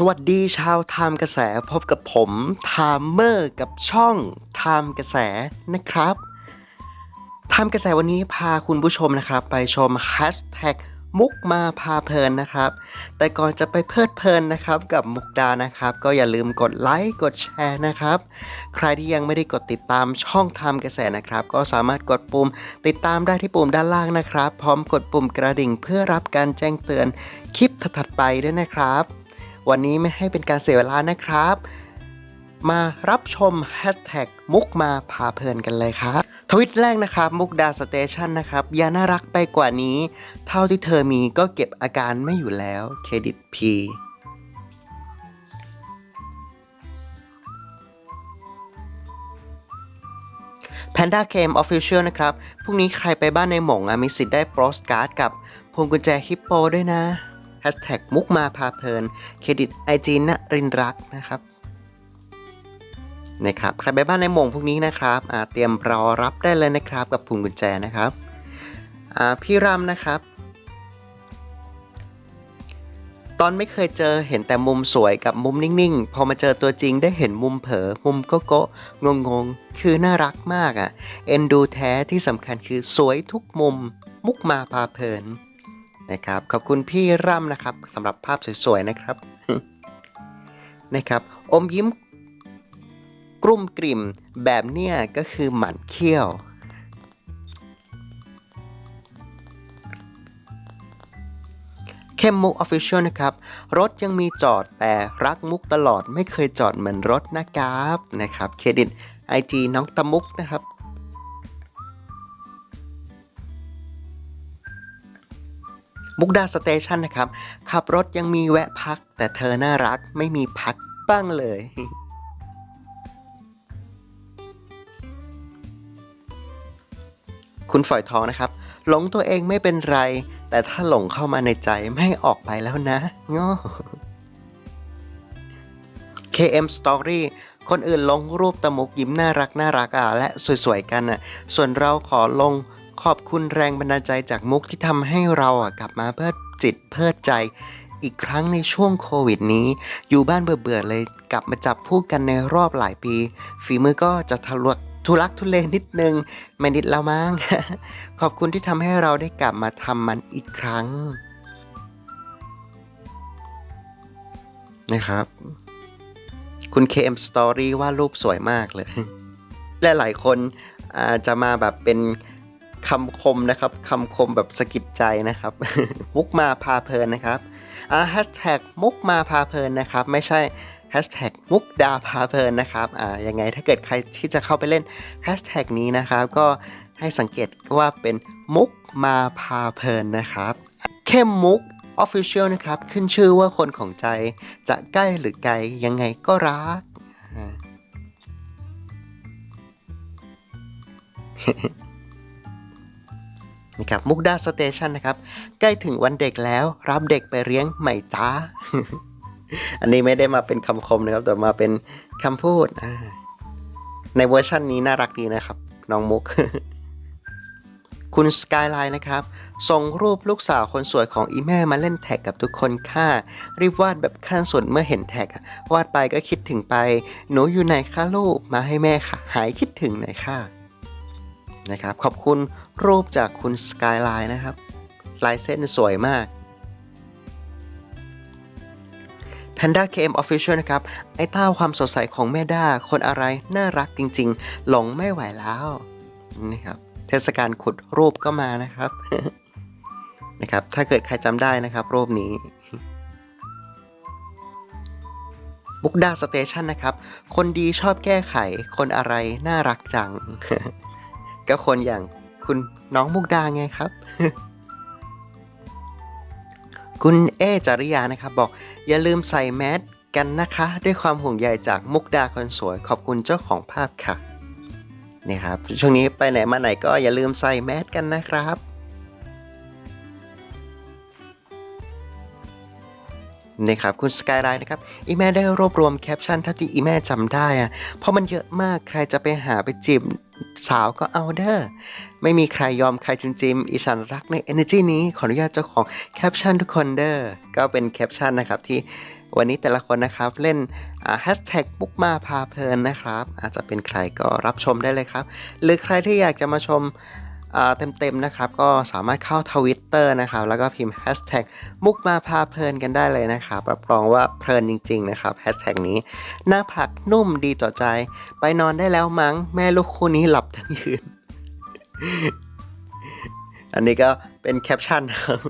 สวัสดีชาวไทม์กระแสพบกับผมไทม์เมอร์กับช่องไทม์กระแสนะครับไทม์กระแสวันนี้พาคุณผู้ชมนะครับ ไปชมแฮชแท็กมุกมาพาเพลินนะครับ แต่ก่อนจะไปเพลิดเพลินนะครับกับมุกดานะครับ ก็อย่าลืมกดไลค์กดแชร์นะครับ ใครที่ยังไม่ได้กดติดตามช่องไทม์กระแสนะครับ ก็สามารถกดปุ่มติดตามได้ที่ปุ่มด้านล่างนะครับ พร้อมกดปุ่มกระดิ่งเพื่อรับการแจ้งเตือนคลิปถัดไปด้วยนะครับ วันนี้ไม่ให้เป็นการเสียเวลานะครับ มารับชมแฮชแท็กมุกมาพาเพลินกันเลยครับทวิตแรกนะครับมุกดาสเตชันนะครับอย่าน่ารักไปกว่านี้ เท่าที่เธอมีก็เก็บอาการไม่อยู่แล้วเครดิตพีแพนด้าเคมออฟฟิเชียลนะครับ พรุ่งนี้ใครไปบ้านในหมงอะมีสิทธิ์ได้โปสการ์ดกับพวงกุญแจฮิปโปด้วยนะ มุกมาพาเพลิน เครดิตไอจีนรินรักนะครับนะครับใครไปบ้านในมงพวกนี้นะครับเตรียมรอรับได้เลยนะครับกับพวงกุญแจนะครับอ่าพี่รำนะครับ ตอนไม่เคยเจอเห็นแต่มุมสวยกับมุมนิ่งๆ พอมาเจอตัวจริงได้เห็นมุมเผลอมุมโกโก้งงๆคือน่ารักมากอะ่ะ เอ็นดูแท้ที่สำคัญคือสวยทุกมุม มุกมาพาเพลิน นะครับ ขอบคุณพี่ร่ำนะครับสำหรับภาพสวยๆนะครับนะครับ อมยิ้มกรุ่มกริ่มแบบเนี้ยก็คือหมันเขี้ยวเข้มมุกออฟฟิเชียลนะครับ รถยังมีจอดแต่รักมุกตลอดไม่เคยจอดเหมือนรถนะครับนะครับ เครดิต IG น้องตะมุกนะครับ มุกดาสเตชันนะครับ ขับรถยังมีแวะพัก แต่เธอน่ารักไม่มีพักบ้างเลยคุณฝอยทองนะครับ หลงตัวเองไม่เป็นไร แต่ถ้าหลงเข้ามาในใจไม่ออกไปแล้วนะง้อ KM Story คนอื่นลงรูปตะมุกยิ้มน่ารักน่ารักอะและสวยๆกันอะ ส่วนเราขอลง ขอบคุณแรงบันดาลใจจากมุกที่ทำให้เราอะกลับมาเพิดจิตเพิดใจอีกครั้งในช่วงโควิดนี้ อยู่บ้านเบื่อๆเลยกลับมาจับพูดกันในรอบหลายปี ฝีมือก็จะทะลวกทุลักทุเลนิดนึง ไม่นิดแล้วมั้ง ขอบคุณที่ทำให้เราได้กลับมาทำมันอีกครั้ง นะครับ คุณ KM Story ว่ารูปสวยมากเลย และหลายคนอาจจะมาแบบเป็น คำคมนะครับคำคมแบบสะกิดใจนะครับ มุกมาพาเพลินนะครับอ่าแฮชแท็กมุกมาพาเพลินนะครับ ไม่ใช่แฮชแท็กมุกดาพาเพลินนะครับอ่ายังไงถ้าเกิดใครที่จะเข้าไปเล่นแฮชแท็กนี้นะครับ ก็ให้สังเกตว่าเป็นมุกมาพาเพลินนะครับ เข้มมุก Official นะครับ ขึ้นชื่อว่าคนของใจจะใกล้หรือไกลยังไงก็รักอ่า นะครับมุกดาสเตชันนะครับ ใกล้ถึงวันเด็กแล้ว รับเด็กไปเลี้ยงใหม่จ้า อันนี้ไม่ได้มาเป็นคำคมนะครับ แต่มาเป็นคำพูด ในเวอร์ชันนี้น่ารักดีนะครับ น้องมุก คุณสกายไลน์นะครับ ส่งรูปลูกสาวคนสวยของอีแม่มาเล่นแท็กกับทุกคนค่ะ รีบวาดแบบขั้นสุดเมื่อเห็นแท็กวาดไปก็คิดถึงไป หนูอยู่ไหนคะลูก มาให้แม่ค่ะ หายคิดถึงหน่อยค่ะ นะครับ ขอบคุณรูปจากคุณสกายไลน์นะครับ ลายเส้นสวยมาก Panda KM Official นะครับ ไอ้เต้าความสดใสของแม่ด้า คนอะไรน่ารักจริงๆ หลงไม่ไหวแล้วนี่ครับ เทศกาลขุดรูปก็มานะครับนะครับ ถ้าเกิดใครจำได้นะครับ รูปนี้บุกดาสเตชันนะครับ คนดีชอบแก้ไข คนอะไรน่ารักจัง ก็คนอย่างคุณน้องมุกดาไงครับ คุณเอจาริยานะครับ บอกอย่าลืมใส่แมสกันนะคะ ด้วยความห่วงใยจากมุกดาคนสวย ขอบคุณเจ้าของภาพค่ะนี่ครับช่วงนี้ไปไหนมาไหนก็อย่าลืมใส่แมสกันนะครับนี่ครับคุณสกายไลน์นะครับอีแม่ได้รวบรวมแคปชั่นเท่าที่อีแม่จำได้อะเพราะมันเยอะมากใครจะไปหาไปจีบ สาวก็เอาเด้อ ไม่มีใครยอมใครจริม อีฉันรักใน energy นี้ ขออนุญาตเจ้าของแคปชั่นทุกคนเด้อ ก็เป็นแคปชั่นนะครับที่วันนี้แต่ละคนนะครับเล่นแฮชแท็กบุกมาพาเพลินนะครับ อาจจะเป็นใครก็รับชมได้เลยครับ หรือใครที่อยากจะมาชม เต็มๆนะครับ ก็สามารถเข้าทวิตเตอร์นะครับ แล้วก็พิมพ์แฮชแท็กมุกมาพาเพลินกันได้เลยนะครับรับรองว่าเพลินจริง ๆ นะครับแฮชแท็กนี้ หน้าผักนุ่มดีต่อใจ ไปนอนได้แล้วมั้ง แม่ลูกคู่นี้หลับทั้งยืน อันนี้ก็เป็นแคปชั่นครับ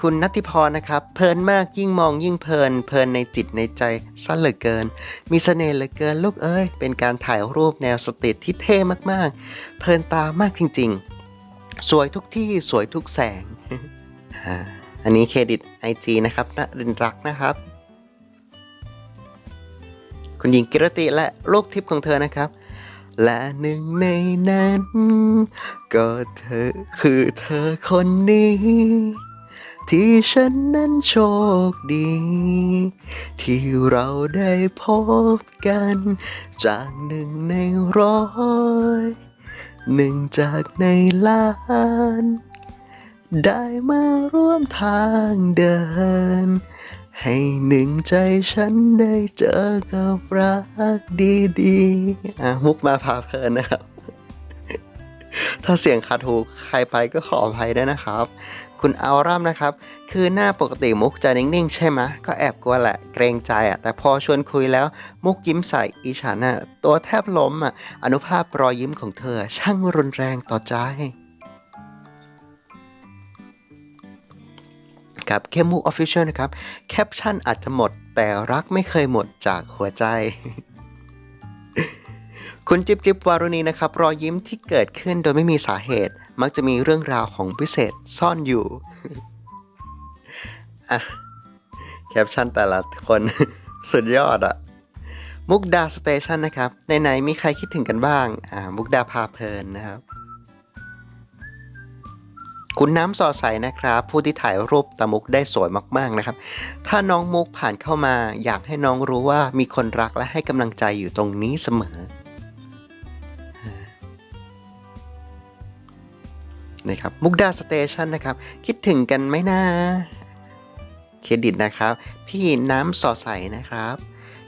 คุณนัทธิพรนะครับ เพลินมากยิ่งมองยิ่งเพลิน เพลินในจิตในใจซะเหลือเกิน มีเสน่ห์เหลือเกินลูกเอ้ย เป็นการถ่ายรูปแนวสตรีทที่เท่มากๆ เพลินตามากจริงๆ สวยทุกที่สวยทุกแสง อันนี้เครดิต IG นะครับนรินรักนะครับ คุณหญิงกิรติและลูกทิพย์ของเธอนะครับและหนึ่งในนั้น ก็เธอคือเธอคนนี้ ที่ฉันนั้นโชคดี ที่เราได้พบกัน จากหนึ่งในร้อยหนึ่งจากในล้าน ได้มาร่วมทางเดิน ให้หนึ่งใจฉันได้เจอกับรักดีๆอะมุกมาพาเพลินนะครับ ถ้าเสียงขาดถูกใครไปก็ขออภัยด้วยนะครับ คุณอัลรัมนะครับ คือหน้าปกติมุกจะนิ่งๆ ใช่ไหมก็แอบกลัวแหละเกรงใจอะแต่พอชวนคุยแล้วมุกยิ้มใส่อีฉันอะตัวแทบล้มอะอนุภาพรอยยิ้มของเธอ ช่างรุนแรงต่อใจครับเคมูออฟฟิเชียลนะครับ แคปชั่นอาจจะหมด แต่รักไม่เคยหมดจากหัวใจ คุณจิบจิบวารุณีนะครับ รอยยิ้มที่เกิดขึ้นโดยไม่มีสาเหตุ มักจะมีเรื่องราวของพิเศษซ่อนอยู่อะแคปชั่นแต่ละคนสุดยอดอะมุกดาสเตชันนะครับไหนๆมีใครคิดถึงกันบ้างอ่ามุกดาพาเพลินนะครับ คุณน้ำสอใสนะครับ ผู้ที่ถ่ายรูปตามุกได้สวยมากๆนะครับ ถ้าน้องมุกผ่านเข้ามา อยากให้น้องรู้ว่ามีคนรักและให้กำลังใจอยู่ตรงนี้เสมอ นะครับมุกดาสเตชันนะครับคิดถึงกันไหมนะเครดิตนะครับ พี่น้ำสอใสนะครับ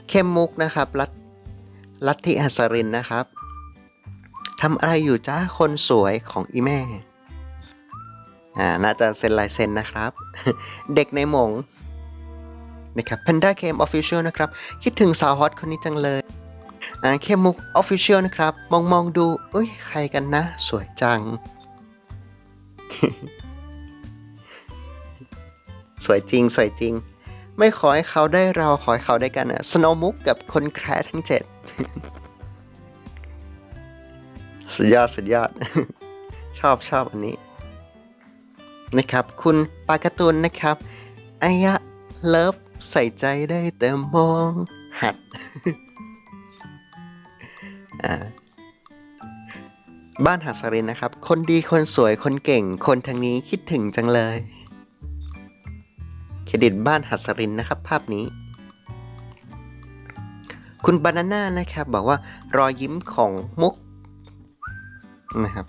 เข้มมุกนะครับรัตรัตทิหัสรินนะครับทำอะไรอยู่จ้าคนสวยของอีแม่อ่าน่าจะเซ็นลายเซ็นนะครับ เด็กในหมงนะครับ Panda Cam Official นะครับ คิดถึงสาวฮอตคนนี้จังเลยอ่าเข้มมุก Official นะครับ มองมองดูเอ้ย ใครกันนะ สวยจัง สวยจริง สวยจริง ไม่ขอให้เขาได้เราขอให้เขาได้กันอะสโนมุกกับคนแคร์ทั้งเจ็ดสุดยอด สุดยอด ชอบชอบอันนี้ นะครับ คุณปากตูนนะครับอายะเลิฟใส่ใจได้แต่มองหัดอ่า บ้านหัสรินนะครับ คนดีคนสวยคนเก่ง คนทางนี้คิดถึงจังเลย เครดิตบ้านหัสรินนะครับ ภาพนี้ คุณบานาน่านะครับ บอกว่ารอยยิ้มของมุกนะครับ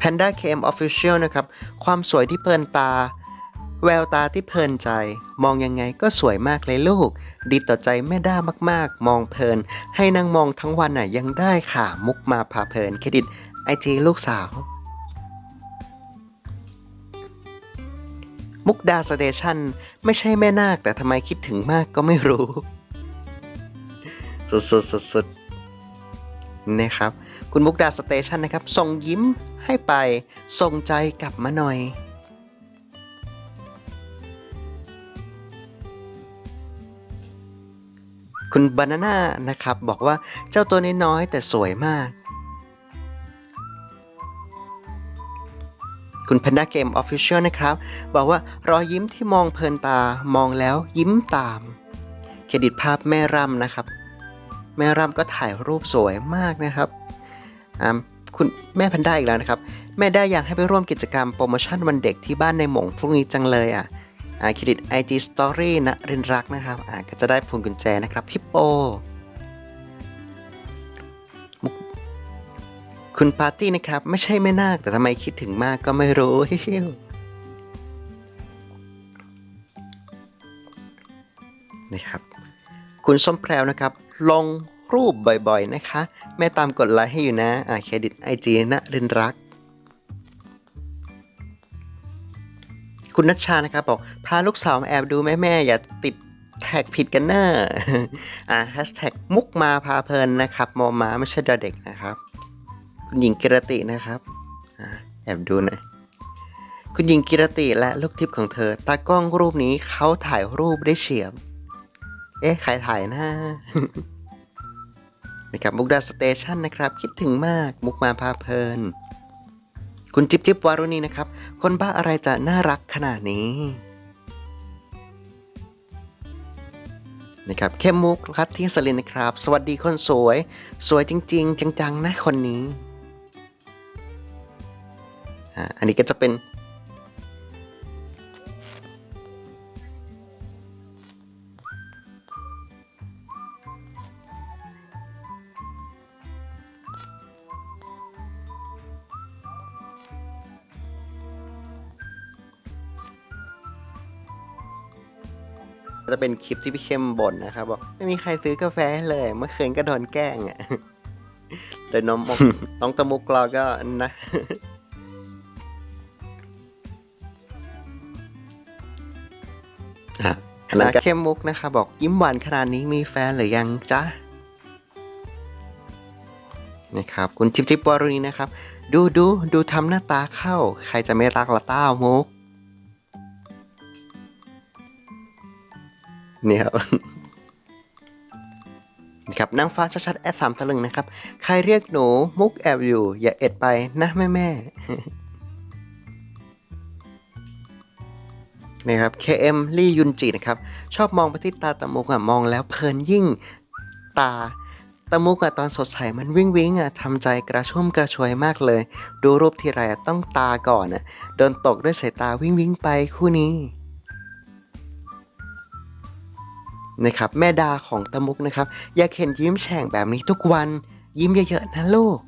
Panda KM Official นะครับ ความสวยที่เพลินตา แววตาที่เพลินใจ มองยังไงก็สวยมากเลยลูก ดีต่อใจแม่ด้ามากๆ มองเพลิน ให้นางมองทั้งวันน่ะยังได้ค่ะ มุกมาพาเพลินเครดิตไอจีลูกสาว มุกดาสเตชันไม่ใช่แม่นาคแต่ทำไมคิดถึงมากก็ไม่รู้ สุดๆสุดๆนะครับ คุณมุกดาสเตชันนะครับ ส่งยิ้มให้ไป ส่งใจกลับมาหน่อย คุณบานาน่านะครับ บอกว่าเจ้าตัวน้อยๆแต่สวยมาก คุณพนาเกมออฟฟิเชียลนะครับ บอกว่ารอยยิ้มที่มองเพลินตามองแล้วยิ้มตาม เครดิตภาพแม่รำนะครับ แม่รำก็ถ่ายรูปสวยมากนะครับคุณแม่พันได้อีกแล้วนะครับ แม่ได้อยากให้ไปร่วมกิจกรรมโปรโมชั่นวันเด็กที่บ้านในหมงพรุ่งนี้จังเลยอะ เครดิต IG Story นะรินรักนะครับอ่าก็จะได้พวงกุญแจนะครับพี่โป คุณปาร์ตี้นะครับ ไม่ใช่ไม่นาคแต่ทำไมคิดถึงมากก็ไม่รู้นะครับคุณส้มแพรวนะครับ ลงรูปบ่อยๆนะคะ แม่ตามกดไลค์ให้อยู่นะอ่าเครดิตไอจีนะรินรัก คุณนัชชานะครับบอกพาลูกสาวมาแอบดูแม่แม่อย่าติดแท็กผิดกันเนอะอ่าแฮชแท็กมุกมาพาเพลินนะครับมอมาไม่ใช่ดเด็กนะครับ คุณหญิงกิรตินะครับอ่าแอบดูหน่อยคุณหญิงกิรติและลูกทิพย์ของเธอ ตากล้องรูปนี้เขาถ่ายรูปได้เฉียบ เอ๊ะ ใครถ่ายนะนะครับมุกดาสเตชันนะครับ คิดถึงมาก มุกมาพาเพลิน คุณจิ๊บจิ๊บวารุณีนะครับ คนบ้าอะไรจะน่ารักขนาดนี้นะครับเข้มมุกคัดที่สลินนะครับ สวัสดีคนสวย สวยจริง ๆ จังๆนะคนนี้อันนี้ก็จะเป็น จะเป็นคลิปที่พี่เข้มบ่นนะครับบอกไม่มีใครซื้อกาแฟให้เลย เมื่อคืนก็โดนแกล้งอะโดยน้องมกน้องตะมุกเราก็นะอะคณะเข้มมุกนะคะบอกยิ้มหวานขนาดนี้มีแฟนหรือยังจ๊ะนะครับ คุณทิพย์ทิพย์วารุณีนะครับ ดูดูดูทำหน้าตาเข้า ใครจะไม่รักละต้ามุก นี่ครับครับนางฟ้าชัดๆแอดสามตะลึงนะครับ ใครเรียกหนูมุกแอบอยู่ อย่าเอ็ดไปนะแม่แม่นี่ครับ KM ลี่ยุนจินะครับ ชอบมองไปที่ตาตะมุกอะมองแล้วเพลินยิ่งตาตะมุกอะตอนสดใสมันวิ่งวิ่งอะทำใจกระชุ่มกระชวยมากเลย ดูรูปทีไรต้องตาก่อนอะโดนตกด้วยสายตาวิ่งวิ่งไปคู่นี้ นะครับแม่ดาของตะมุกนะครับอยากเห็นยิ้มแฉ่งแบบนี้ทุกวันยิ้มเยอะๆนะลูก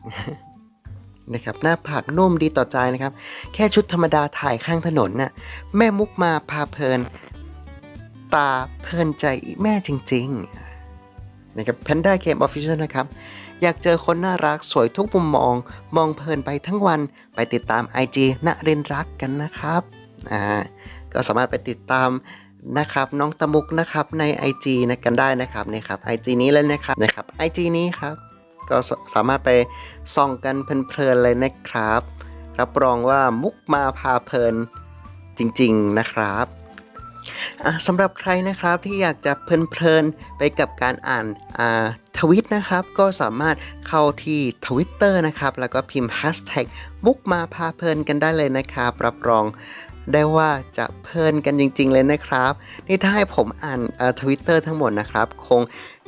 นะครับหน้าผากนุ่มดีต่อใจนะครับ แค่ชุดธรรมดาถ่ายข้างถนนน่ะแม่มุกมาพาเพลิน ตาเพลินใจแม่จริงๆนะครับแพนด้าเกมออฟฟิเชียลนะครับ อยากเจอคนน่ารักสวยทุกมุมมอง มองเพลินไปทั้งวันไปติดตาม IG ณเรนรักกันนะครับอ่าก็สามารถไปติดตาม นะครับน้องตะมุกนะครับใน IG นะกันได้นะครับนี่ครับ IG นี้เลยนะครับนะครับ IG นี้ครับก็สามารถไปส่องกันเพลินๆเลยนะครับ รับรองว่ามุกมาพาเพลินจริงๆนะครับสำหรับใครนะครับที่อยากจะเพลินๆไปกับการอ่านาทวิตนะครับ ก็สามารถเข้าที่ Twitter นะครับ แล้วก็พิมพ์ hashtag มุกมาพาเพลินกันได้เลยนะครับ รับรอง ได้ว่าจะเพลินกันจริง ๆ เลยนะครับ นี่ถ้าให้ผมอ่านทวิตเตอร์ทั้งหมดนะครับ คง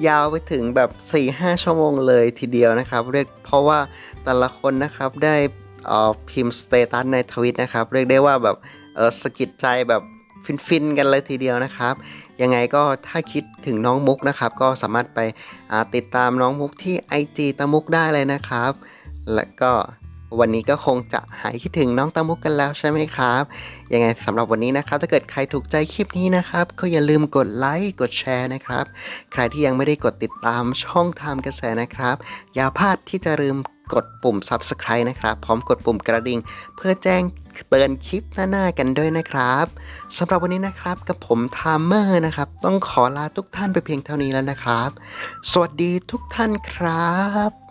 ยาวไปถึงแบบ 4-5 ชั่วโมงเลยทีเดียวนะครับ เรียกเพราะว่าแต่ละคนนะครับได้เอ่อพิมพ์สเตตัสในทวิตนะครับ เรียกได้ว่าแบบเออสะกิดใจแบบฟินๆกันเลยทีเดียวนะครับ ยังไงก็ถ้าคิดถึงน้องมุกนะครับ ก็สามารถไปติดตามน้องมุกที่ IG ตะมุกได้เลยนะครับ และก็ วันนี้ก็คงจะหายคิดถึงน้องตะมุกกันแล้วใช่ไหมครับ ยังไงสำหรับวันนี้นะครับ ถ้าเกิดใครถูกใจคลิปนี้นะครับ ก็อย่าลืมกดไลค์ กดแชร์นะครับ ใครที่ยังไม่ได้กดติดตามช่องทำกระแสนะครับ อย่าพลาดที่จะลืมกดปุ่ม Subscribe นะครับ พร้อมกดปุ่มกระดิ่ง เพื่อแจ้งเตือนคลิปหน้าๆกันด้วยนะครับสำหรับวันนี้นะครับกับผมไทม์เมอร์นะครับ ต้องขอลาทุกท่านไปเพียงเท่านี้แล้วนะครับ สวัสดีทุกท่านครับ